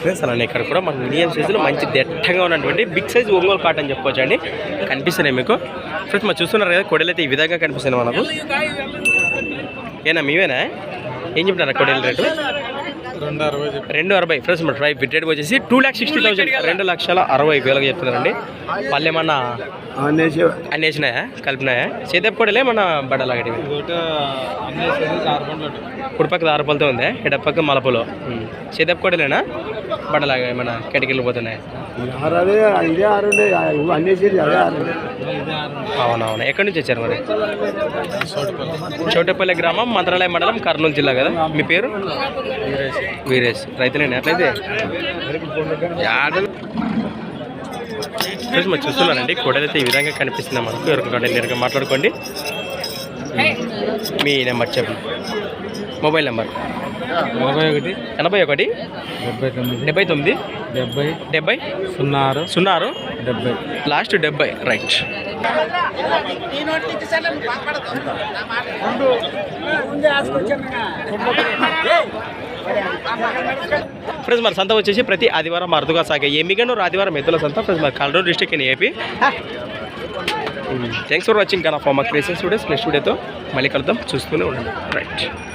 Friends అలానే ఇక్కడ కూడా మన మీడియం సైజులో మంచి దట్టంగా ఉన్నటువంటి బిగ్ సైజ్ ఒంగోలు కాట్ అని చెప్పుకోవచ్చు అండి కనిపిస్తున్నాయి మీకు. ఫ్రెండ్స్ మరి చూస్తున్నారు కదా కొడలు అయితే ఈ విధంగా కనిపిస్తుంది మనకు. ఏనా మీవేనా? ఏం చెప్తున్నారా కొడలు రేటు? రెండు అరవై చెప్పి. రెండు అరవై. ఫ్రెండ్స్ మన రైట్ రేట్ వచ్చేసి టూ ల్యాక్ సిక్స్టీ థౌసండ్ రెండు లక్షల అరవై వేలకు చెప్తున్నారండి. పళ్ళు ఏమన్నా అన్ని వేసినాయా కలిపినాయా? చేతపు కొడలే మన బట్టలాగటి కుడిపక్క దారపలతో ఉంది. ఎడపక్క మలపలో. చేతపు కొడలేనా బట్టలాగా ఇదే ఆరు అవునవును. ఎక్కడి నుంచి వచ్చారు మరి? చోటుపల్లి గ్రామం మంత్రాలయ మండలం కర్నూలు జిల్లా కదా. మీ పేరు? వీరేష్. రైతులేనా? ఫ్రెండ్స్ మరి చూస్తున్నానండి. కొడలైతే ఈ విధంగా కనిపిస్తుంది మనకు ఎవరికొకటి నేరుగా మాట్లాడుకోండి. మీ నెంబర్ చెప్పండి మొబైల్ నెంబర్. నలభై ఒకటి. ఎనభై ఒకటి. డెబ్బై తొమ్మిది. డెబ్బై తొమ్మిది. డెబ్బై. డెబ్బై. సున్నా ఆరు సున్నా ఆరు డెబ్బై. లాస్ట్ డెబ్బై. రైట్. ఫ్రెండ్స్ మరి సంత వచ్చేసి ప్రతి ఆదివారం అరుదుగా సాగే ఎమ్మిగనూరు ఆదివారం ఎద్దుల సంత. ఫ్రెండ్స్ మరి Kaladuru district in AP. Thanks for watching Kanna farmer creation studios next వీడియోతో మళ్ళీ కలుద్దాం. చూస్తూనే ఉండండి. రైట్